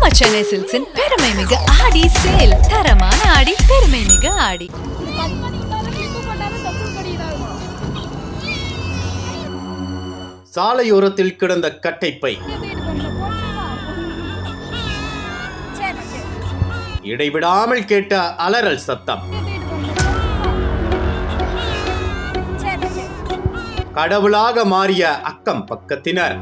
நம்ம சென்னை சில்க்ஸின் பெருமை மிகு ஆடி சேல் தரமான ஆடி பெருமை மிகு ஆடி. சாலையோரத்தில் கிடந்த கட்டைப்பை இடைவிடாமல் கேட்ட அலறல் சத்தம். கடவுளாக மாறிய அக்கம் பக்கத்தினர்.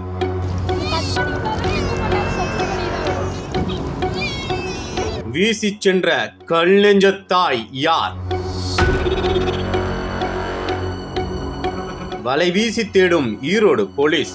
வீசி சென்ற கல்லெஞ்ச தாய் யார்? வலை வீசி தேடும் ஈரோடு போலீஸ்.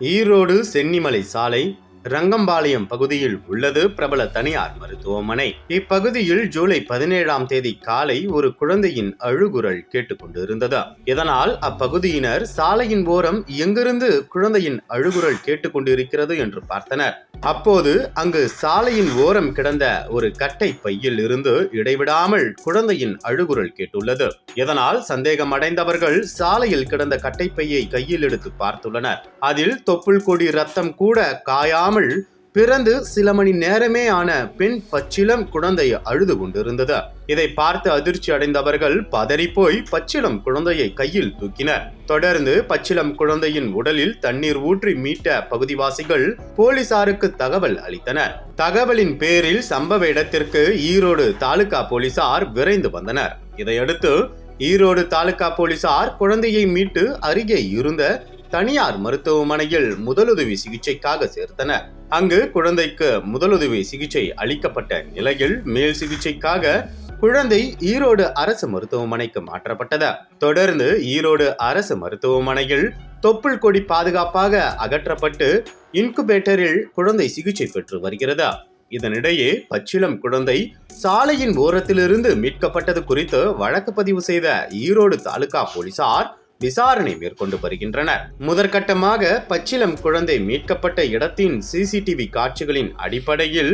ஈரோடு சென்னிமலை சாலை ரங்கம்பாளையம் பகுதியில் உள்ளது பிரபல தனியார் மருத்துவமனை. இப்பகுதியில் ஜூலை பதினேழாம் தேதி காலை ஒரு குழந்தையின் அழுகுரல் கேட்டுக்கொண்டிருந்தது. இதனால் அப்பகுதியினர் சாலையின் ஓரம் எங்கிருந்து குழந்தையின் அழுகுரல் கேட்டுக்கொண்டிருக்கிறது என்று பார்த்தனர். அப்போது அங்கு சாலையின் ஓரம் கிடந்த ஒரு கட்டை பையில் இருந்து இடைவிடாமல் குழந்தையின் அழுகுரல் கேட்டுள்ளது. இதனால் சந்தேகமடைந்தவர்கள் சாலையில் கிடந்த கட்டைப்பையை கையில் எடுத்து பார்த்துள்ளனர். அதில் தொப்புள் கொடி ரத்தம் கூட காயாமல் பிறந்து சில மணி நேரமே ஆன பெண் பச்சிளம் குழந்தை அழுது கொண்டிருந்தது. இதை பார்த்து அதிர்ச்சி அடைந்தவர்கள் பதறிப்போய் பச்சிளம் குழந்தையை கையில் தூக்கினர். தொடர்ந்து பச்சிளம் குழந்தையின் உடலில் தண்ணீர் ஊற்றி மீட்ட பகுதிவாசிகள் போலீசாருக்கு தகவல் அளித்தனர். தகவலின் பேரில் சம்பவ இடத்திற்கு ஈரோடு தாலுகா போலீசார் விரைந்து வந்தனர். இதையடுத்து ஈரோடு தாலுகா போலீசார் குழந்தையை மீட்டு அருகே இருந்த தனியார் மருத்துவமனையில் முதலுதவி சிகிச்சைக்காக சேர்த்தனர். அங்கு குழந்தைக்கு முதலுதவி சிகிச்சை அளிக்கப்பட்ட நிலையில் மேல் சிகிச்சைக்காக குழந்தை ஈரோடு அரசு மருத்துவமனைக்கு மாற்றப்பட்டது. தொடர்ந்து ஈரோடு அரசு மருத்துவமனையில் தொப்புள் கொடி பாதுகாப்பாக அகற்றப்பட்டு இன்குபேட்டரில் குழந்தை சிகிச்சை பெற்று வருகிறது. இதனிடையே பச்சிளம் குழந்தை சாலையின் ஓரத்திலிருந்து மீட்கப்பட்டது குறித்து வழக்கு பதிவு செய்த ஈரோடு தாலுகா போலீசார் விசாரணை மேற்கொண்டு வருகின்றனர். முதற்கட்டமாக பச்சிளம் குழந்தை மீட்கப்பட்ட இடத்தின் சிசிடிவி காட்சிகளின் அடிப்படையில்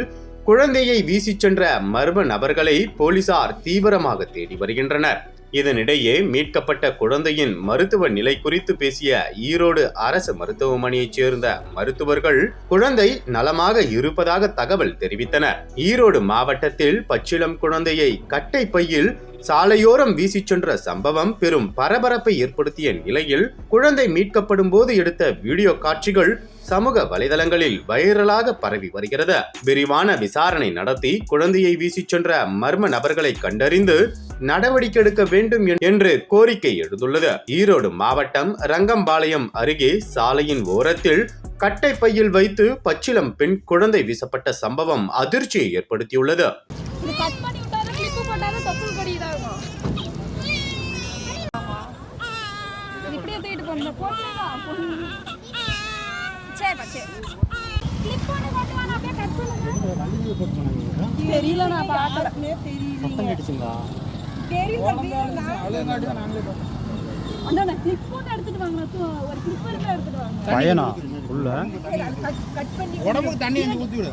குழந்தையை வீசிச் சென்ற மர்ம நபர்களை போலீசார் தீவிரமாக தேடி வருகின்றனர். இதனிடையே மீட்கப்பட்ட குழந்தையின் மருத்துவ நிலை குறித்து பேசிய ஈரோடு அரசு மருத்துவமனையைச் சேர்ந்த மருத்துவர்கள் குழந்தை நலமாக இருப்பதாக தகவல் தெரிவித்தனர். ஈரோடு மாவட்டத்தில் பச்சிளம் குழந்தையை கட்டை பையில் சாலையோரம் வீசிச் சென்ற சம்பவம் பெரும் பரபரப்பை ஏற்படுத்திய நிலையில் குழந்தை மீட்கப்படும் போது எடுத்த வீடியோ காட்சிகள் சமூக வலைதளங்களில் வைரலாக பரவி வருகிறது. விரிவான விசாரணை நடத்தி குழந்தையை வீசிச் சென்ற மர்ம நபர்களை கண்டறிந்து நடவடிக்கை எடுக்க வேண்டும் என்று கோரிக்கை எழுந்துள்ளது. ஈரோடு மாவட்டம் ரங்கம்பாளையம் அருகே சாலையின் ஓரத்தில் கட்டை பையில் வைத்து பச்சிளம் பெண் குழந்தை வீசப்பட்ட சம்பவம் அதிர்ச்சியை ஏற்படுத்தியுள்ளது இது கட் பண்ணி விட்டாலும் போட்டாலும் தொப்புள் கொடி இதாகும் இது இப்படியே தூக்கிட்டு போங்க போட்டுமா சரிப்பா சரி தெரியல நான் பையனா? உள்ள? உடம்புக்கு தண்ணி ஊற்றி விடு